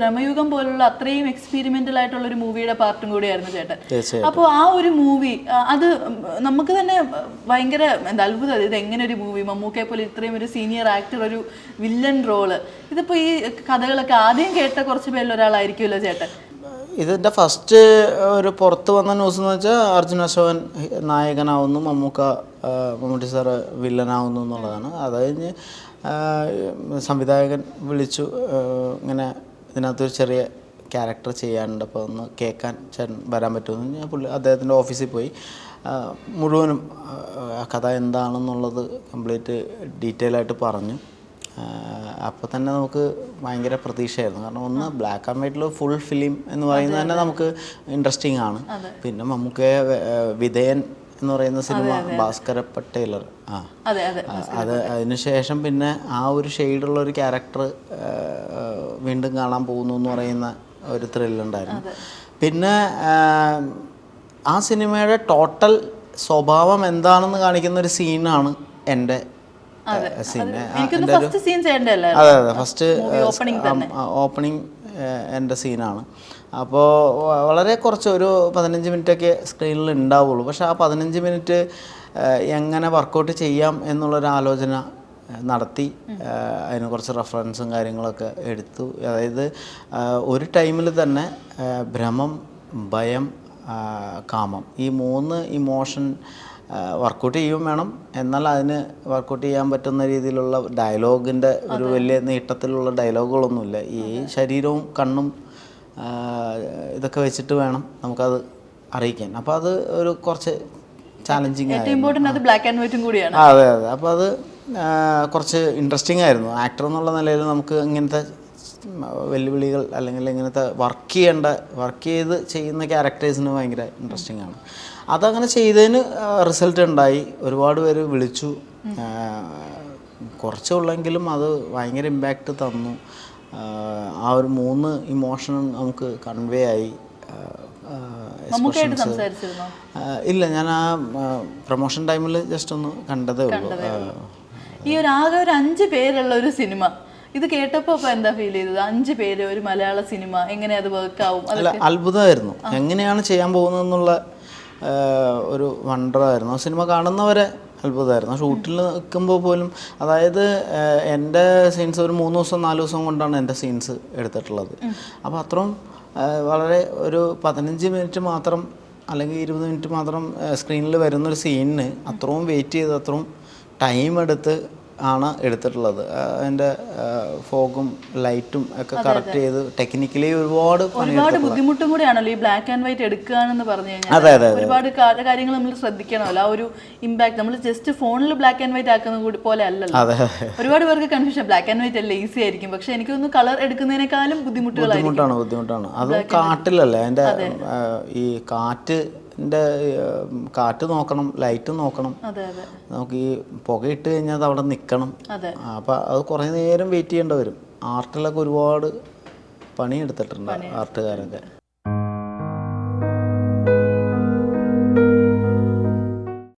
ഭ്രമയുഗം പോലുള്ള അത്രയും എക്സ്പീരിമെന്റൽ ആയിട്ടുള്ള ഒരു മൂവിയുടെ പാർട്ടും കൂടിയായിരുന്നു ചേട്ടൻ. അപ്പോൾ ആ ഒരു മൂവി അത് നമുക്ക് തന്നെ ഭയങ്കര എന്താ അത്ഭുതം. ഇത് എങ്ങനെ ഒരു മൂവി മമ്മൂക്കയെ പോലെ ഇത്രയും ഒരു സീനിയർ ആക്ടർ ഒരു വില്ലൻ റോൾ ഇതിപ്പോ ഈ കഥകളൊക്കെ ആദ്യം കേട്ട കുറച്ച് പേരിൽ ഒരാളായിരിക്കുമല്ലോ ചേട്ടൻ? ഇതിന്റെ ഫസ്റ്റ് ഒരു പുറത്ത് വന്ന ന്യൂസ് എന്ന് വെച്ചാൽ അർജുന അശോകൻ നായകനാവുന്നു മമ്മൂക്ക മമ്മൂട്ടി സാറ് വില്ലനാവുന്നു എന്നുള്ളതാണ്. അത് കഴിഞ്ഞ് സംവിധായകൻ വിളിച്ചു ഇങ്ങനെ ഇതിനകത്തൊരു ചെറിയ ക്യാരക്ടർ ചെയ്യാനുണ്ട്. അപ്പോൾ ഒന്ന് കേൾക്കാൻ ചേട്ടൻ വരാൻ പറ്റുമെന്ന് ഞാൻ പുള്ളി അദ്ദേഹത്തിന്റെ ഓഫീസിൽ പോയി. മുഴുവനും ആ, കഥ എന്താണെന്നുള്ളത് കംപ്ലീറ്റ് ഡീറ്റെയിൽ ആയിട്ട് പറഞ്ഞു. അപ്പോൾ തന്നെ നമുക്ക് ഭയങ്കര പ്രതീക്ഷയായിരുന്നു. കാരണം ഒന്ന് ബ്ലാക്ക് ആൻഡ് വൈറ്റിൽ ഫുൾ ഫിലിം എന്ന് പറയുന്നത് തന്നെ നമുക്ക് ഇൻട്രസ്റ്റിംഗ് ആണ്. പിന്നെ നമുക്ക് വിധേയൻ എന്ന് പറയുന്ന സിനിമ ഭാസ്കര പട്ടേലർ. ആ. അതെ അതിനുശേഷം പിന്നെ ആ ഒരു ഷെയ്ഡുള്ള ഒരു ക്യാരക്ടർ വീണ്ടും കാണാൻ പോകുന്നു എന്ന് പറയുന്ന ഒരു ത്രില്ലുണ്ടായിരുന്നു പിന്നെ ആ, സിനിമയുടെ ടോട്ടൽ സ്വഭാവം എന്താണെന്ന് കാണിക്കുന്ന ഒരു സീനാണ് എന്റെ സീൻ അതെ അതെ ഫസ്റ്റ് ഓപ്പണിംഗ് എന്റെ സീനാണ്. അപ്പോൾ വളരെ കുറച്ച് ഒരു പതിനഞ്ച് മിനിറ്റൊക്കെ സ്ക്രീനിൽ ഉണ്ടാവുള്ളൂ. പക്ഷേ ആ പതിനഞ്ച് മിനിറ്റ് എങ്ങനെ വർക്കൗട്ട് ചെയ്യാം എന്നുള്ളൊരു ആലോചന നടത്തി അതിന് കുറച്ച് റെഫറൻസും കാര്യങ്ങളൊക്കെ എടുത്തു. അതായത് ഒരു ടൈമിൽ തന്നെ ഭ്രമം ഭയം കാമം ഈ മൂന്ന് ഇമോഷൻ വർക്കൗട്ട് ചെയ്യും വേണം. എന്നാൽ അതിന് വർക്കൗട്ട് ചെയ്യാൻ പറ്റുന്ന രീതിയിലുള്ള ഡയലോഗിന്റെ ഒരു വലിയ നീട്ടത്തിലുള്ള ഡയലോഗുകളൊന്നുമില്ല ഈ ശരീരവും കണ്ണും ഇതൊക്കെ വെച്ചിട്ട് വേണം നമുക്കത് അറിയിക്കാൻ. അപ്പോൾ അത് ഒരു കുറച്ച് ചാലഞ്ചിങ് കൂടിയാണ്. അതെ അതെ. അപ്പോൾ അത് കുറച്ച് ഇൻട്രസ്റ്റിംഗ് ആയിരുന്നു. ആക്ടർ എന്നുള്ള നിലയിൽ നമുക്ക് ഇങ്ങനത്തെ വെല്ലുവിളികൾ അല്ലെങ്കിൽ ഇങ്ങനത്തെ വർക്ക് ചെയ്യേണ്ട വർക്ക് ചെയ്ത് ചെയ്യുന്ന ക്യാരക്ടേഴ്സിന് ഭയങ്കര ഇൻട്രസ്റ്റിംഗ് ആണ്. അതങ്ങനെ ചെയ്തതിന് റിസൾട്ട് ഉണ്ടായി. ഒരുപാട് പേര് വിളിച്ചു. കുറച്ചുള്ളെങ്കിലും അത് ഭയങ്കര ഇമ്പാക്റ്റ് തന്നു. ആ, ഒരു മൂന്ന് ഇമോഷൻ നമുക്ക് കൺവേ ആയി. ഇല്ല ഞാൻ ആ പ്രൊമോഷൻ ടൈമിൽ ജസ്റ്റ് ഒന്ന് കണ്ടതേ ഉള്ളൂ. ഈ ഒരു ആകെ ഒരു അഞ്ച് പേരുള്ള ഒരു സിനിമ. ഇത് കേട്ടപ്പോ എന്താ ഫീൽ ചെയ്തത്? അഞ്ച് പേര് ഒരു മലയാള സിനിമ എങ്ങനെ അത് വർക്ക് ആവും? അല്ല അത്ഭുതമായിരുന്നു. എങ്ങനെയാണ് ചെയ്യാൻ പോകുന്നതെന്നുള്ള ഒരു വണ്ടറായിരുന്നു. ആ സിനിമ കാണുന്നവരെ അത്ഭുതമായിരുന്നു. ഷൂട്ടിൽ നിൽക്കുമ്പോൾ പോലും അതായത് എന്റെ സീൻസ് ഒരു മൂന്ന് ദിവസം നാല് ദിവസം കൊണ്ടാണ് എന്റെ സീൻസ് എടുത്തിട്ടുള്ളത്. അപ്പോൾ അത്രയും വളരെ ഒരു പതിനഞ്ച് മിനിറ്റ് മാത്രം അല്ലെങ്കിൽ ഇരുപത് മിനിറ്റ് മാത്രം സ്ക്രീനിൽ വരുന്നൊരു സീനിന് അത്രയും വെയിറ്റ് ചെയ്ത് അത്രയും ടൈം എടുത്ത് ആണ് എടുത്തിട്ടുള്ളത്. അതിന്റെ ഫോഗും ലൈറ്റും ഒക്കെ കറക്റ്റ് ചെയ്ത് ടെക്നിക്കലി ഒരുപാട് ഒരുപാട് ബുദ്ധിമുട്ടും കൂടിയാണല്ലോ ഈ ബ്ലാക്ക് ആൻഡ് വൈറ്റ് എടുക്കുക എന്ന് പറഞ്ഞു കഴിഞ്ഞാൽ ഒരുപാട് കാര്യങ്ങൾ നമ്മൾ ശ്രദ്ധിക്കണമല്ലോ. ആ ഒരു ഇമ്പാക്ട് നമ്മൾ ജസ്റ്റ് ഫോണിൽ ബ്ലാക്ക് ആൻഡ് വൈറ്റ് ആക്കുന്ന കൂടി പോലെ അല്ലല്ലോ. ഒരുപാട് പേർക്ക് കൺഫ്യൂഷൻ ബ്ലാക്ക് ആൻഡ് വൈറ്റ് അല്ല ഈസി ആയിരിക്കും. പക്ഷെ എനിക്ക് തോന്നുന്നു കളർ എടുക്കുന്നതിനേക്കാളും ബുദ്ധിമുട്ടുകളായിരിക്കും. ബുദ്ധിമുട്ടാണ് ബുദ്ധിമുട്ടാണ്. അതും കാട്ടിലല്ലേ? അതിന്റെ ഈ കാറ്റിന്റെ കാറ്റ് നോക്കണം ലൈറ്റ് നോക്കണം. നമുക്ക് ഈ പുകയിട്ട് കഴിഞ്ഞാൽ അത് അവിടെ നിൽക്കണം അതെ. അപ്പോൾ അത് കുറേ നേരം വെയിറ്റ് ചെയ്യേണ്ടി വരും. ആർട്ടിലൊക്കെ ഒരുപാട് പണിയെടുത്തിട്ടുണ്ട്. ആർട്ടുകാരൊക്കെ.